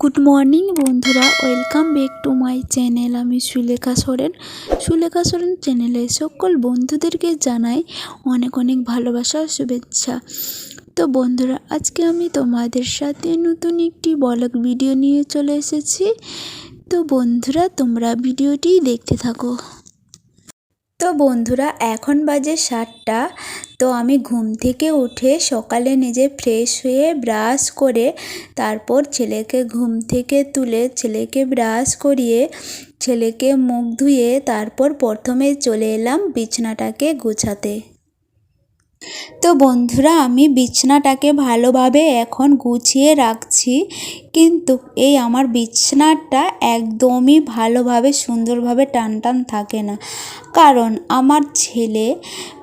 Good morning বন্ধুরা। Welcome back to my channel আমি সুলেখা সোরেন। সুলেখা সোরেন চ্যানেলে সকল বন্ধুদেরকে জানাই অনেক অনেক ভালোবাসা শুভেচ্ছা। তো বন্ধুরা, আজকে আমি তোমাদের সাথে নতুন একটি বলক ভিডিও নিয়ে চলে এসেছি। তো বন্ধুরা, তোমরা ভিডিওটি দেখতে থাকো। তো বন্ধুরা, এখন বাজে সাতটা। তো আমি ঘুম থেকে উঠে সকালে নিজে ফ্রেশ হয়ে ব্রাশ করে তারপর ছেলেকে ঘুম থেকে তুলে ছেলেকে ব্রাশ করিয়ে ছেলেকে মুখ ধুয়ে তারপর প্রথমে চলে এলাম বিছনাটাকে গুছাতে। তো বন্ধুরা, আমি বিছনাটাকে ভালোভাবে এখন গুছিয়ে রাখছি। কিন্তু এই আমার বিছনাটা একদমই ভালোভাবে, সুন্দরভাবে টান টান থাকে না। কারণ আমার ছেলে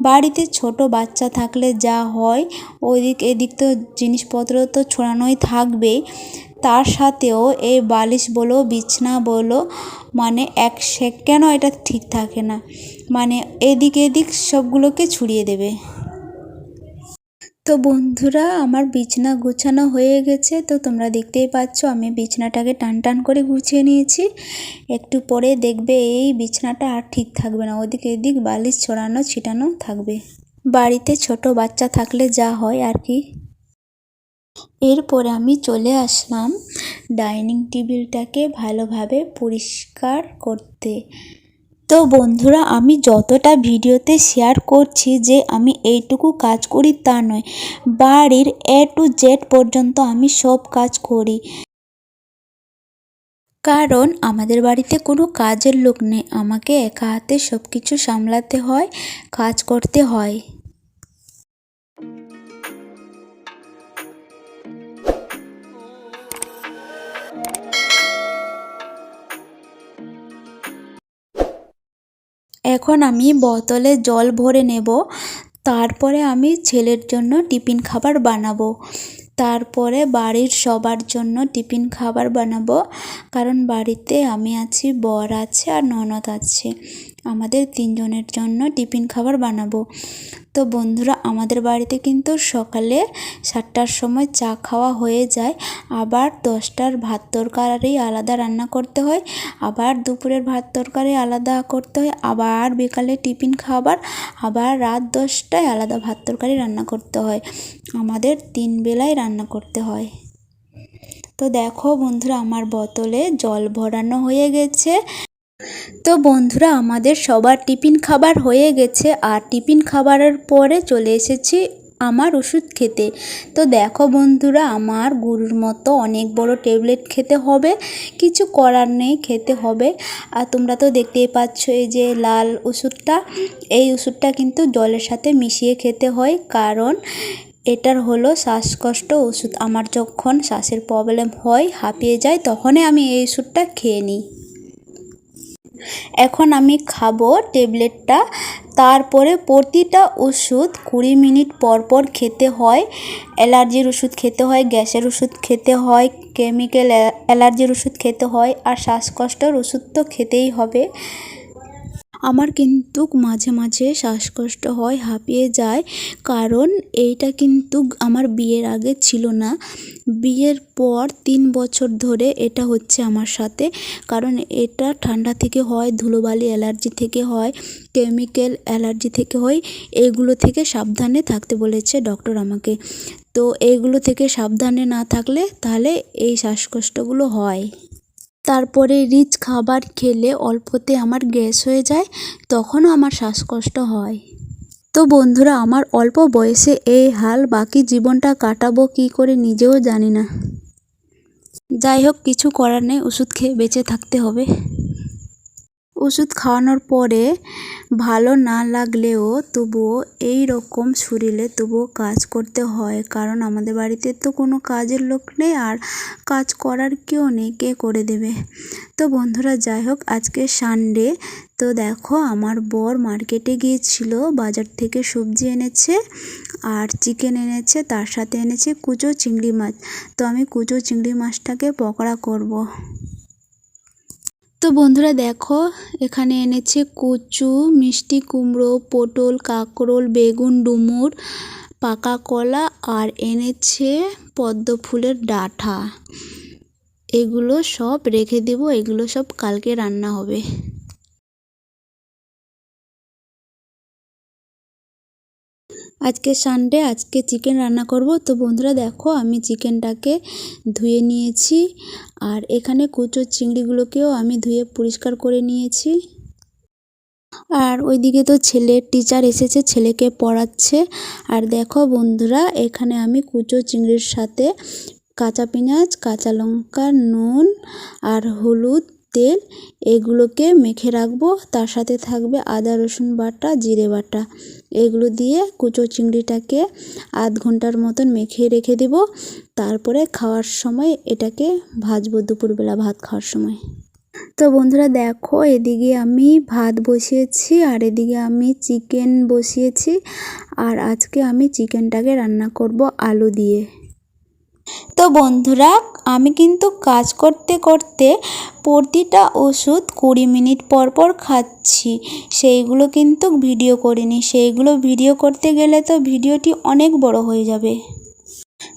বাড়িতে ছোট বাচ্চা থাকলে যা হয়, ওদিক এদিক তো জিনিসপত্র তো ছড়ানোই থাকবেই তার সাথেও এই বালিশ বলো, বিছনা বলো মানে এক সেকেন্ডও এটা ঠিক থাকে না? মানে এদিক এদিক সবগুলোকে ছড়িয়ে দেবে। তো বন্ধুরা, আমার বিছনা গুছানো হয়ে গেছে। তো তোমরা দেখতেই পাচ্ছ, আমি বিছনাটাকে টান টান করে গুছিয়ে নিয়েছি। একটু পরে দেখবে এই বিছনাটা আর ঠিক থাকবে না। ওদিক এদিক বালিশ ছড়ানো, ছিটানো থাকবে। বাড়িতে ছোট বাচ্চা থাকলে যা হয় আর কি। এরপরে আমি চলে আসলাম ডাইনিং টেবিলটাকে ভালোভাবে পরিষ্কার করতে। তো বন্ধুরা, আমি যতটা ভিডিওতে শেয়ার করছি যে আমি এইটুকু কাজ করি তা নয়। বাড়ির এ টু জেড পর্যন্ত আমি সব কাজ করি। কারণ আমাদের বাড়িতে কোনো কাজের লোক নেই। আমাকে একা হাতে সব কিছু সামলাতে হয়, কাজ করতে হয়। এখন আমি বোতলে জল ভরে নেব, তারপরে আমি ছেলের জন্য টিফিন খাবার বানাবো। তারপরে বাড়ির সবার জন্য টিফিন খাবার বানাবো, কারণ বাড়িতে আমি আছি, বর আছে আর ননদ আছে। আমাদের তিনজনের জন্য টিফিন খাবার বানাবো। তো বন্ধুরা, আমাদের বাড়িতে কিন্তু সকালে সাতটার সময় চা খাওয়া হয়ে যায়। আবার দশটার ভাত তরকারি আলাদা রান্না করতে হয়, আবার দুপুরের ভাত তরকারি আলাদা করতে হয়, আবার বিকালে টিফিন খাবার আবার রাত দশটায় আলাদা ভাত তরকারি রান্না করতে হয়। আমাদের তিন বেলায় রান্না করতে হয়। তো দেখো বন্ধুরা, আমার বোতলে জল ভরানো হয়ে গেছে। তো বন্ধুরা, আমাদের সবার টিফিন খাবার হয়ে গেছে আর টিফিন খাবারের পরে চলে এসেছি আমার ওষুধ খেতে। তো দেখো বন্ধুরা, আমার গরুর মতো অনেক বড় ট্যাবলেট খেতে হবে, কিছু করার নেই, খেতে হবে। আর তোমরা তো দেখতেই পাচ্ছ এই যে লাল ওষুধটা, এই ওষুধটা কিন্তু জলের সাথে মিশিয়ে খেতে হয়, কারণ এটার হলো শ্বাসকষ্ট ওষুধ। আমার যখন শ্বাসের প্রবলেম হয়, হাঁপিয়ে যায়, তখনই আমি এই ওষুধটা খেয়ে নিই। এখন আমি খাব ট্যাবলেটটা। তারপরে প্রতিটা ওষুধ কুড়ি মিনিট পর পর খেতে হয়। অ্যালার্জির ওষুধ খেতে হয়, গ্যাসের ওষুধ খেতে হয়, কেমিক্যাল অ্যালার্জির ওষুধ খেতে হয়, আর শ্বাসকষ্টের ওষুধ তো খেতেই হবে। আমার কিন্তু মাঝে মাঝে শ্বাসকষ্ট হয়, হাঁপিয়ে যায়। কারণ এইটা কিন্তু আমার বিয়ের আগে ছিল না। বিয়ের পর তিন বছর ধরে এটা হচ্ছে আমার সাথে। কারণ এটা ঠান্ডা থেকে হয়, ধুলোবালি অ্যালার্জি থেকে হয়, কেমিক্যাল অ্যালার্জি থেকে হয় এগুলো থেকে সাবধানে থাকতে বলেছে ডক্টর আমাকে। তো এইগুলো থেকে সাবধানে না থাকলে তাহলে এই শ্বাসকষ্টগুলো হয়। তারপরে রিচ খাবার খেলে অল্পতে আমার গ্যাস হয়ে যায়, তখনও আমার শ্বাসকষ্ট হয়। তো বন্ধুরা, আমার অল্প বয়সে এই হাল বাকি জীবনটা কাটাবো কি করে নিজেও জানি না। যাই হোক, কিছু করার নেই, ওষুধ খেয়ে বেঁচে থাকতে হবে। ওষুধ খাওয়ানোর পরে ভালো না লাগলেও তবুও এই রকম শরীরে তবুও কাজ করতে হয়। কারণ আমাদের বাড়িতে তো কোনো কাজের লোক নেই আর কাজ করার কেউ নেই, কে করে দেবে? তো বন্ধুরা, যাই হোক, আজকে সানডে তো দেখো, আমার বর মার্কেটে গিয়েছিল, বাজার থেকে সবজি এনেছে আর চিকেন এনেছে, তার সাথে এনেছে কুচো চিংড়ি মাছ। তো আমি কুচো চিংড়ি মাছটাকে পকোড়া করব। তো বন্ধুরা দেখো, এখানে এনেছে কচু, মিষ্টি কুমড়ো, পটল, কাঁকরোল, বেগুন, ডুমুর, পাকা কলা আর এনেছে পদ্ম ফুলের ডাঁটা এগুলো সব রেখে দেবো, এগুলো সব কালকে রান্না হবে। আজকে সানডে আজকে চিকেন রান্না করব। তো বন্ধুরা দেখো, আমি চিকেনটাকে ধুয়ে নিয়েছি। আর এখানে কুচো চিংড়িগুলোকেও আমি ধুয়ে পরিষ্কার করে নিয়েছি। আর ওইদিকে তো ছেলের টিচার এসেছে, ছেলেকে পড়াচ্ছে। আর দেখো বন্ধুরা, এখানে আমি কুচো চিংড়ির সাথে কাঁচা পেঁয়াজ, কাঁচা লঙ্কা, নুন আর হলুদ তেল, এগুলোকে মেখে রাখব। তার সাথে থাকবে আদা, রসুন বাটা, জিরে বাটা। এগুলো দিয়ে কুচো চিংড়িটাকে আধ ঘণ্টার মতন মেখে রেখে দেব। তারপরে খাওয়ার সময় এটাকে ভাজবো দুপুরবেলা ভাত খাওয়ার সময়। তো বন্ধুরা দেখো, এদিকে আমি ভাত বসিয়েছি আর এদিকে আমি চিকেন বসিয়েছি। আর আজকে আমি চিকেনটাকে রান্না করব আলু দিয়ে। তো বন্ধুরা, আমি কিন্তু কাজ করতে করতে প্রতিটা ওষুধ কুড়ি মিনিট পর পর খাচ্ছি। সেইগুলো কিন্তু ভিডিও করিনি। সেইগুলো ভিডিও করতে গেলে তো ভিডিওটি অনেক বড় হয়ে যাবে।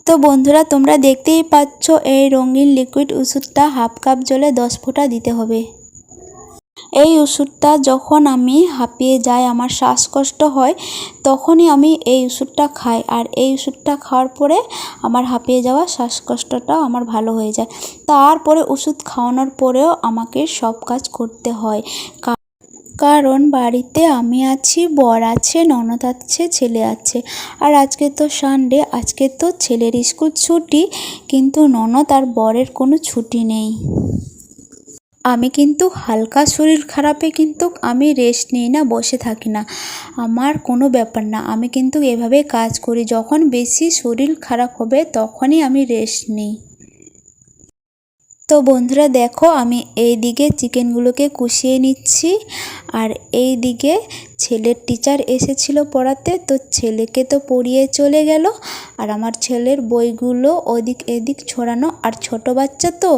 তো বন্ধুরা, তোমরা দেখতেই পাচ্ছ এই রঙিন লিকুইড ওষুধটা হাফ কাপ জলে দশ ফোঁটা দিতে হবে। এই ওষুধটা যখন আমি হাঁপিয়ে যাই, আমার শ্বাসকষ্ট হয়, তখনই আমি এই ওষুধটা খাই। আর এই ওষুধটা খাওয়ার পরে আমার হাঁপিয়ে যাওয়া শ্বাসকষ্টটা আমার ভালো হয়ে যায়। তারপরে ওষুধ খাওয়ানোর পরেও আমাকে সব কাজ করতে হয়। কারণ বাড়িতে আমি আছি, বর আছে, ননদ আছে, ছেলে আছে। আর আজকে তো সানডে আজকে তো ছেলের স্কুল ছুটি, কিন্তু ননদ আর বরের কোনো ছুটি নেই। আমি কিন্তু হালকা শরীর খারাপে কিন্তু আমি রেস্ট নিই না, বসে থাকি না। আমার কোনো ব্যাপার না, আমি কিন্তু এভাবে কাজ করি। যখন বেশি শরীর খারাপ হবে, তখনই আমি রেস্ট নিই। তো বন্ধুরা দেখো, আমি এই দিকে চিকেনগুলোকে কষিয়ে নিচ্ছি। আর এই দিকে ছেলের টিচার এসেছিল পড়াতে, তো ছেলেকে তো পড়িয়ে চলে গেল। আর আমার ছেলের বইগুলো ওদিক এদিক ছড়ানো, আর ছোট বাচ্চা তো,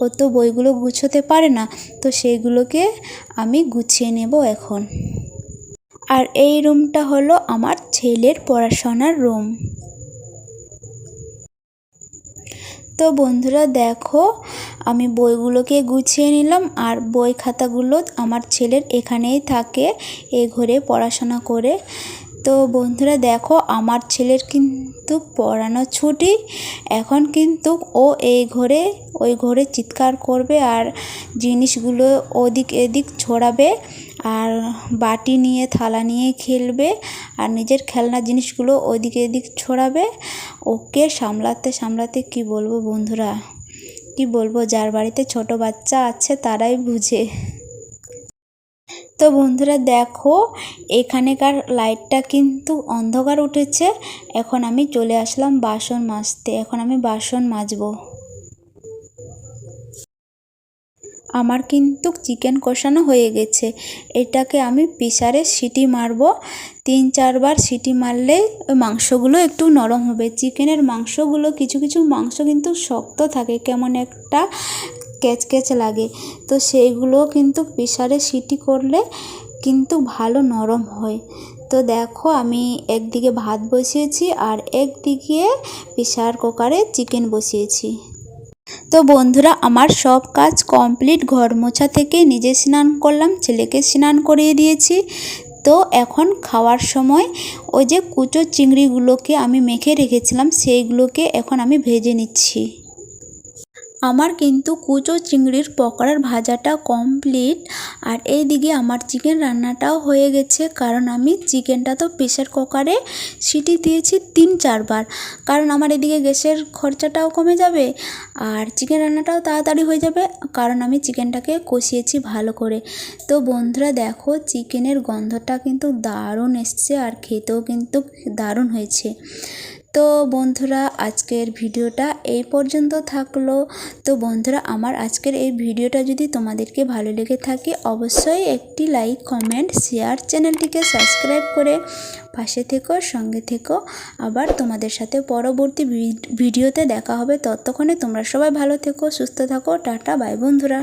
ও তো বইগুলো গুছোতে পারে না। তো সেইগুলোকে আমি গুছিয়ে নেব এখন। আর এই রুমটা হলো আমার ছেলের পড়াশোনার রুম তো বন্ধুরা দেখো, আমি বইগুলোকে গুছিয়ে নিলাম আর বই খাতাগুলো আমার ছেলের এখানেই থাকে এ ঘরে পড়াশোনা করে। তো বন্ধুরা দেখো, আমার ছেলের কিন্তু পড়ানো ছুটি। এখন কিন্তু ও এই ঘরে, ওই ঘরে চিৎকার করবে আর জিনিসগুলো ওদিক এদিক ছড়াবে। আর বাটি নিয়ে, থালা নিয়ে খেলবে আর নিজের খেলনা জিনিসগুলো ওদিক এদিক ছড়াবে। ওকে সামলাতে সামলাতে কি বলব বন্ধুরা? কি বলব? যার বাড়িতে ছোট বাচ্চা আছে তারাই বুঝে। তো বন্ধুরা দেখো, এখানেকার লাইটটা কিন্তু অন্ধকার উঠেছে। এখন আমি চলে আসলাম বাসন মাজতে। এখন আমি বাসন মাজবো। আমার কিন্তু চিকেন কষানো হয়ে গেছে। এটাকে আমি প্রেসারে সিটি মারব। তিন, চারবার সিটি মারলে ওই মাংসগুলো একটু নরম হবে। চিকেনের মাংসগুলো কিছু কিছু মাংস কিন্তু শক্ত থাকে, কেমন একটা ক্যাচ লাগে। তো সেইগুলো কিন্তু প্রেসারে সিটি করলে কিন্তু ভালো নরম হয়। তো দেখো, আমি একদিকে ভাত বসিয়েছি আর একদিকে প্রেসার কুকারে চিকেন বসিয়েছি। তো বন্ধুরা, আমার সব কাজ কমপ্লিট। ঘর মোছা থেকে নিজে স্নান করলাম, ছেলেকে স্নান করিয়ে দিয়েছি। তো এখন খাওয়ার সময় ওই যে কুচো চিংড়িগুলোকে আমি মেখে রেখেছিলাম, সেইগুলোকে এখন আমি ভেজে নিচ্ছি। আমার কিন্তু কুচো চিংড়ির পকোড়ার ভাজাটা কমপ্লিট আর এইদিকে আমার চিকেন রান্নাটাও হয়ে গেছে, কারণ আমি চিকেনটা তো প্রেশার কুকারে সিটি দিয়েছি তিন চারবার। কারণ আমার এদিকে গ্যাসের খরচাটাও কমে যাবে, আর চিকেন রান্নাটাও তাড়াতাড়ি হয়ে যাবে, কারণ আমি চিকেনটাকে কষিয়েছি ভালো করে। তো বন্ধুরা দেখো চিকেনের গন্ধটা কিন্তু দারুণ এসছে, আর খেতেও কিন্তু দারুণ হয়েছে। তো বন্ধুরা, আজকের ভিডিওটা এই পর্যন্ত থাকল। তো বন্ধুরা, আমার আজকের এই ভিডিওটা যদি তোমাদেরকে ভালো লেগে থাকে, অবশ্যই একটি লাইক, কমেন্ট, শেয়ার চ্যানেলটিকে সাবস্ক্রাইব করে পাশে থেকো, সঙ্গে থেকো। আবার তোমাদের সাথে পরবর্তী ভিডিওতে দেখা হবে। ততক্ষণে তোমরা সবাই ভালো থেকো, সুস্থ থাকো। টাটা, বাই বন্ধুরা।